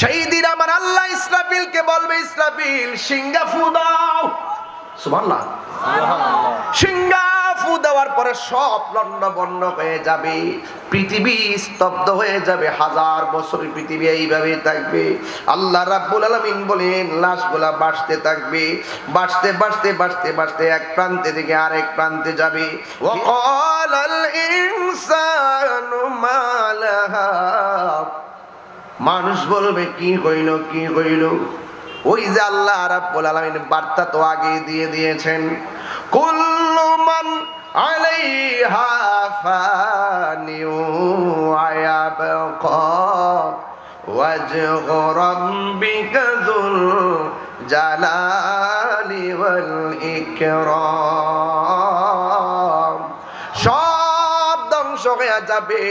সেই দিন আমার আল্লাহ ইসরাফিলকে বলবে ইসরাফিল সিঙ্গা ফু দাও। সুবহানাল্লাহ। সিঙ্গা ফু দেওয়ার পরে সব লন্ড বন্ড হয়ে যাবে পৃথিবী স্তব্ধ হয়ে যাবে হাজার বছর পৃথিবী এইভাবে থাকবে। আল্লাহ রাব্বুল আলামিন বলেন লাশগুলা বাসতে থাকবে বাসতে বাসতে বাসতে বাসতে এক প্রান্তে থেকে আরেক প্রান্তে যাবে। ওয়াকালাল ইনসানু মালাহা মানুষ বলবে, কি হইল কি হইল? ওই যে আল্লাহ আলামিন বার্তা তো আগে দিয়ে দিয়েছেন, কুল্লু সব ধ্বংস হয়ে যাবে।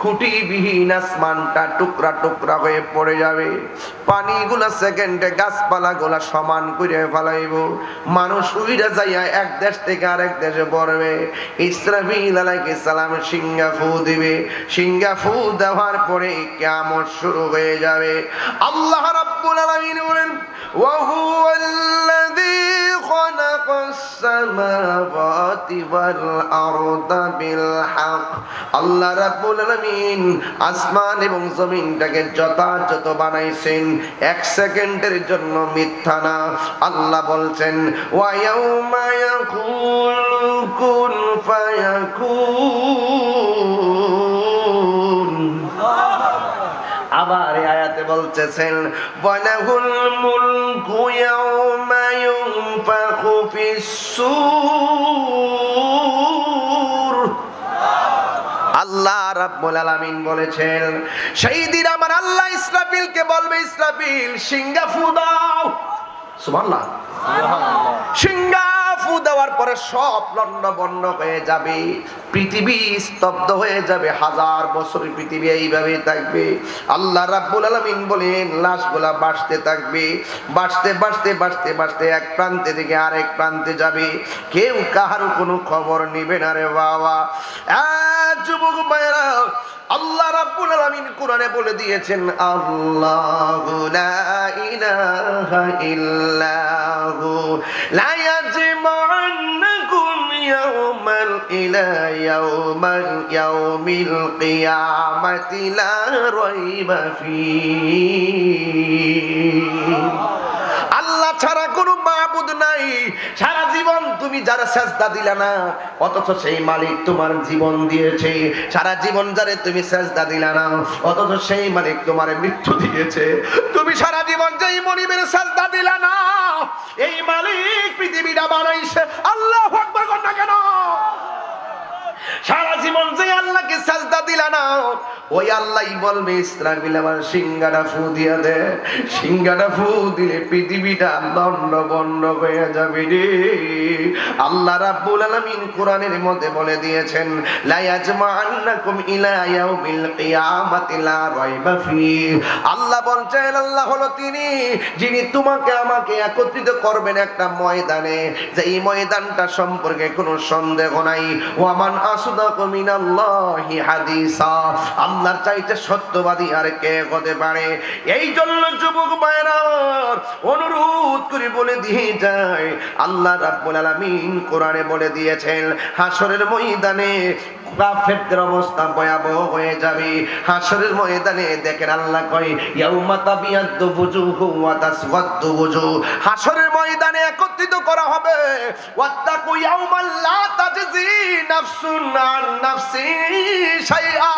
খুঁটিবিহীন আসমানটা টুকরা টুকরা হয়ে পড়ে যাবে পানিগুলা সেকেন্ডে গাছপালা গুলা সমান করে ফেলাইব মানুষ উইরা যাইয়া এক দেশ থেকে আরেক দেশে পড়বে ইসরাফিল আলাইহিস সালাম সিঙ্গা ফু দিবে সিঙ্গা ফু দেওয়ার পরে কিয়ামত শুরু হয়ে যাবে আল্লাহ রাব্বুল আলামিন বলেন وهو الذي خلق السماوات والأرض بالحق আল্লাহ রাব্বুল আলামিন। আসমান এবং জমিনটাকে যথাযথ বানাইছেন। এক সেকেন্ডের জন্য মিথ্যা না। আল্লাহ বলছেন আবার আয়াতে বলতেছেন, ওয়ালাহুল মুলকু ইয়াউমা ইউনফাখু ফিস-সূর আল্লাহ রাব্বুল আলামিন বলেছেন সেই দিন আমার আল্লাহ ইসরাফিলকে বলবে ইসরাফিল সিঙ্গাফু দাও। দাও সুবহানাল্লাহ। সিঙ্গা ফু দেওয়ার পরে সব লন্ড বন্ড হয়ে যাবে, পৃথিবী স্তব্ধ হয়ে যাবে, হাজার বছর পৃথিবী এইভাবে থাকবে। আল্লাহ রাব্বুল আলামিন বলেন, লাশগুলা বাসতে থাকবে বাসতে বাসতে বাসতে বাসতে এক প্রান্তে থেকে আরেক প্রান্তে যাবে। কেউ কাহার কোনো খবর নিবে না রে বাবা। যুবক ভাইরা আল্লাহ রাব্বুল আলামিন কোরআনে বলে দিয়েছেন, আল্লাহু ইলাহা ইল্লাহু লা ইয়াজমা'annaকুম ইয়াওমাল ইলা ইয়াওমাল ইয়াউমিল কিয়ামাতি লা রাইবা ফীহ আল্লাহ ছাড়া কোনো মাহবুদ নাই। সারা জীবন তুমি যারা সেজদা দিলে না, অথচ সেই মালিক তোমার জীবন দিয়েছে। সারা জীবন যারে তুমি সেজদা দিলে না, অথচ সেই মালিক তোমার মৃত্যু দিয়েছে। তুমি সারা জীবন যেই মনিবের সেজদা দিলে না, এই মালিক পৃথিবীটা বানাইছে। আল্লাহ আকবার না কেন? সারা জীবন যে আল্লাহকে সাজদা দিলা না, ওই আল্লাহই বলবে, ইসরাফিল আমার সিঙ্গাটা ফু দিয়া দে সিঙ্গাটা ফু দিলে পৃথিবীটা লন্ড বন্ড হয়ে যাবে রে। আল্লাহ রাব্বুল আলামিন কোরআনের মধ্যে বলে দিয়েছেন, লা ইয়াজমা'annaকুম ইলা ইয়াউমিল কিয়ামাতি, লা রাইবা ফি আল্লাহ বলছেন, আল্লাহ হলো তিনি, যিনি তোমাকে, আমাকে একত্রিত করবেন একটা ময়দানে। যে এই ময়দানটা সম্পর্কে কোনো সন্দেহ নাই। ওয়ামান আসদাকু চাইতে সত্যবাদী আর কে হতে পারে? এই জন্য যুবক অনুরোধ করে বলে দিয়ে যায়, আল্লাহ আলামিন কোরআনে বলে দিয়েছেন হাসরের ময়দানে অবস্থা ভয়াবহ হয়ে যাবে। হাসরের ময়দানে দেখেন আল্লাহ কয়, ইয়াউমা তাবিয়াদ্দু বুজুহু ওয়া তাসওয়াদ্দু হাসরের ময়দানে একত্রিত করা হবে। ওয়াত্তাকু ইয়াউমাল লা তাজজি নাফসুন আন নাফসি শাইআ।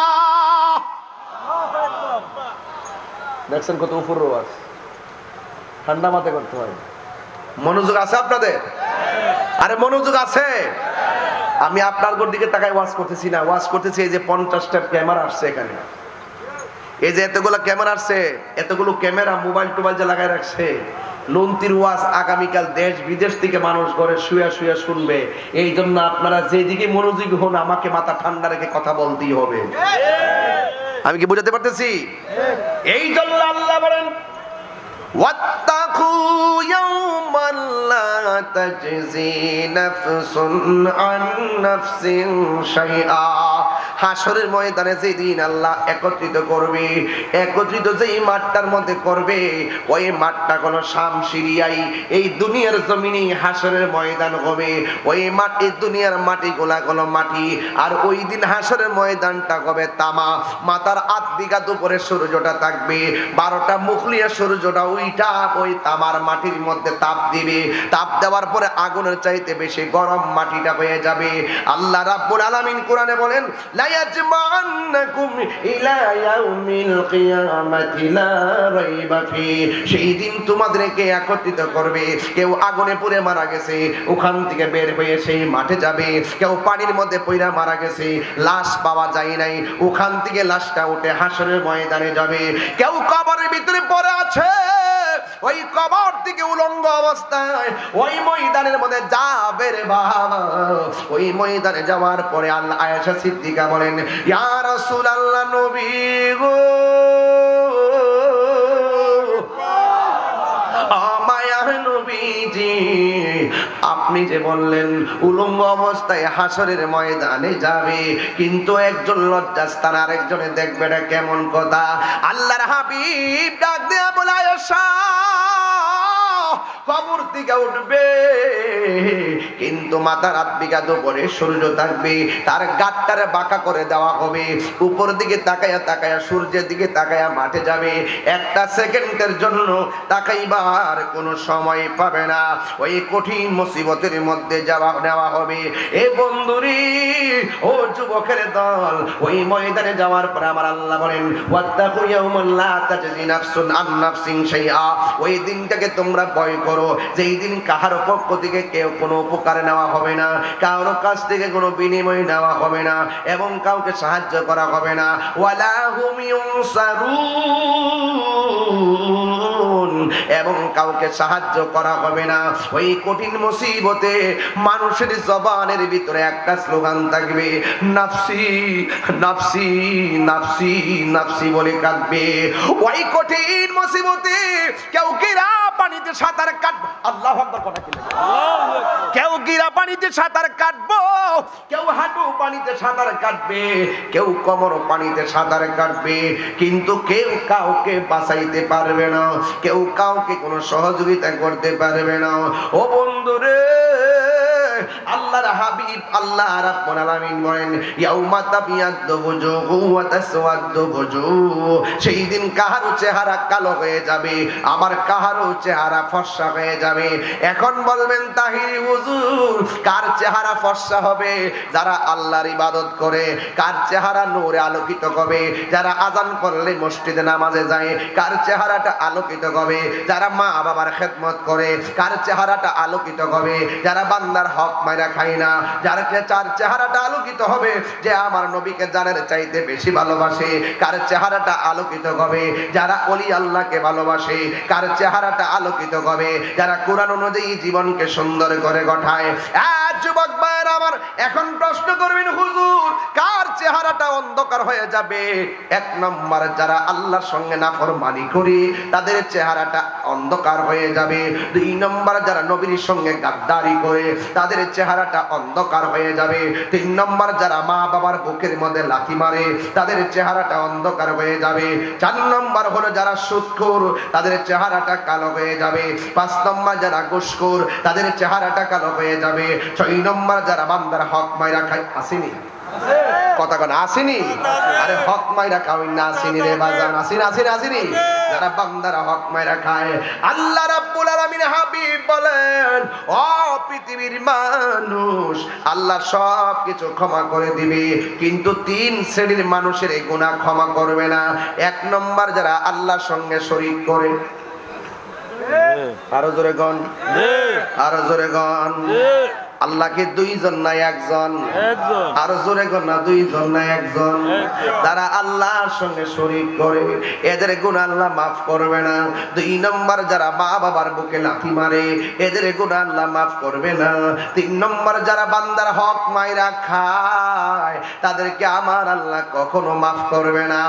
দেখছেন কত উপর রোয়াজ। ঠান্ডা মাথায় করতে হয়। মনোযোগ আছে আপনাদের? আরে মনোযোগ আছে। আমি আপনার দিকে তাকাই ওয়াজ করতেছি না। ওয়াজ করতেছি এই যে পঞ্চাশটা ক্যামেরা আসছে এখানে। এই যে এতগুলো ক্যামেরা আসছে এতগুলো ক্যামেরা মোবাইল টোবাইল যে লাগাই রাখছে লন্তির ওয়াজ আগামীকাল দেশ বিদেশ থেকে মানুষ ঘরে শুয়ে শুয়ে শুনবে এই জন্য আপনারা যেদিকে মনোযোগী হন আমাকে মাথা ঠান্ডা রেখে কথা বলতেই হবে আমি কি বুঝাতে পারতেছি এই জন্য আল্লাহ বলেন واتقوا يوما لا تجزي نفس عن نفس شيئا হাসরের ময়দানে যেদিন আল্লাহ একত্রিত করবে, একত্রিত যেই মাঠটার মধ্যে করবে ওই মাঠটা কোনো শাম সিরিয়াই এই দুনিয়ার জমিনে হাসরের ময়দান হবে। ওই মাটি দুনিয়ার মাটি গোলা গোলা মাটি, আর ওই দিন হাসরের ময়দানটা হবে তামা। মাথার আট বিঘা দুপুরে সূর্যটা থাকবে, বারোটা মুখলিয়া সূর্যটা ওইটা ওই তামার মাটির মধ্যে তাপ দিবে। তাপ দেওয়ার পরে আগুনের চাইতে বেশি গরম মাটিটা হয়ে যাবে। আল্লাহ রাব্বুল আলামিন কোরআনে বলেন লা সেই দিন তোমাদেরকে একত্রিত করবে। কেউ আগুনে পুড়ে মারা গেছে, ওখান থেকে বের হয়ে সেই মাঠে যাবে। কেউ পানির মধ্যে পইরা মারা গেছে, লাশ পাওয়া যায় নাই। ওখান থেকে লাশটা উঠে হাসরের ময়দানে যাবে। কেউ কবরের ভিতরে পড়ে আছে। ওই কবর থেকে উলঙ্গ অবস্থায়, ওই ময়দানের মধ্যে যাবে রে বাবা ওই ময়দানে যাওয়ার পরে আল্লাহ আয়েশা সিদ্দিকা বলেন, ইয়া রাসূলুল্লাহ নবী গো আপনি যে বললেন উলঙ্গ অবস্থায় হাসরের ময়দানে যাবে, কিন্তু একজন লজ্জাস্থান আরেকজনে দেখবে না কেমন কথা? আল্লাহর হাবিব ডাক দেয়া বলে, আয়েশা কবর থেকে উঠবে। কিন্তু মাথার হাত বিঘা দুপুরে সূর্য থাকবে, তার গাটটারে বাঁকা করে দেওয়া হবে। উপর দিকে তাকায়া তাকায়া সূর্যের দিকে তাকায়া মাঠে যাবে। একটা সেকেন্ডের জন্য তাকাইবার কোনো সময় পাবে না। ওই কঠিন মুসিবতের মধ্যে যাওয়া নেওয়া হবে। এ বন্ধুরি, ও যুবকের দল, ওই ময়দানে যাওয়ার পর আমার আল্লাহ বলেন, ওয়াত্তাকু ইয়াউমান লা তাজজি শাইআ। ওই দিনটাকে তোমরা ভয় করো যেই দিন কাহার পক্ষ থেকে কেউ কোনো উপকার নেওয়া হবে না, কারও কাছ থেকে কোনো বিনিময় নেওয়া হবে না, এবং কাউকে সাহায্য করা হবে না। এবং কাউকে সাহায্য করা হবে না। ওই কঠিন মুসিবতে মানুষের জবানের ভিতরে একটা স্লোগান থাকবে, নাফসি নাফসি নাফসি নাফসি বলে কাঁদবে। ওই কঠিন মুসিবতে কেউ কিরা পানিতে সাঁতার আল্লাহ আকবার কথা কি কেউ গিরা পানিতে সাঁতার কাটবো কেউ হাঁটু পানিতে সাঁতার কাটবে কেউ কোমর পানিতে সাঁতার কাটবে কিন্তু কেউ কাউকে বাঁচাইতে পারবে না কেউ কাউকে কোনো সহযোগিতা করতে পারবে না। ও বন্ধুরে সেই দিন কাহারও চেহারা কালো হয়ে যাবে আবার কাহারও চেহারা ফর্সা হয়ে যাবে। এখন বলবেন, তাহিরি কার চেহারা ফর্সা হবে? যারা আল্লাহর ইবাদত করে, কার চেহারা নূরে আলোকিত হবে? যারা আজান করলে মসজিদে নামাজে যায়, কার চেহারাটা আলোকিত হবে? যারা মা বাবার খেদমত করে, কার চেহারাটা আলোকিত হবে? যারা বান্দার হক মাইরা খায় না। যার চার চেহারাটা আলোকিত হবে, যে আমার নবীকে জানের চাইতে বেশি ভালোবাসে। কার চেহারাটা আলোকিত হবে যারা অলি আল্লাহকে ভালোবাসে, কার চেহারাটা আলোকিত হবে যারা কোরআন অনুযায়ী জীবনকে সুন্দর করে গঠায়। যুবক ভাইয়ের আমার, এখন প্রশ্ন করবেন, হুজুর, কার চেহারাটা অন্ধকার হয়ে যাবে? এক নম্বর, যারা আল্লাহর সঙ্গে নাফরমানি করি, তাদের চেহারাটা অন্ধকার হয়ে যাবে। দুই নম্বর যারা নবীর সঙ্গে গাদ্দারি করে, তাদের চেহারাটা অন্ধকার হয়ে যাবে। তিন নম্বর যারা মা বাবার বুকের মধ্যে লাথি মারে, তাদের চেহারাটা অন্ধকার হয়ে যাবে। চার নম্বর হলো যারা সুৎখোর, তাদের চেহারাটা কালো হয়ে যাবে। পাঁচ নম্বর যারা ঘুষখোর, তাদের চেহারাটা কালো হয়ে যাবে। ছয় নম্বর যারা বান্দার হক মাইরা খায়, আসেনি। কথা কোন আসেনি। আরে হক মাইরা খাওয়াই না আসেনি রে বাজান আসেনি আসেনি আসেনি। যারা বান্দারা হক মাইরা খায় আল্লাহ রাব্বুল আলামিন হাবিব বলেন ও পৃথিবীর মানুষ আল্লাহ সব কিছু ক্ষমা করে দিবে কিন্তু তিন শ্রেণির মানুষের এই গুনাহ ক্ষমা করবে না। এক নম্বর যারা আল্লাহর সঙ্গে শরীক করে। আরও জোরে গন আরও জোরে গন আল্লাহকে দুইজন না একজন। আরও জোরে গন না দুইজন না একজন। তারা আল্লাহর সঙ্গে শরীক করে এদের গুণ আল্লাহ মাফ করবে না। দুই নম্বর যারা মা বাবার বুকে লাথি মারে এদের গুণ আল্লাহ মাফ করবে না। তিন নম্বর যারা বান্দার হক মাইরা খায় তাদেরকে আমার আল্লাহ কখনো মাফ করবে না।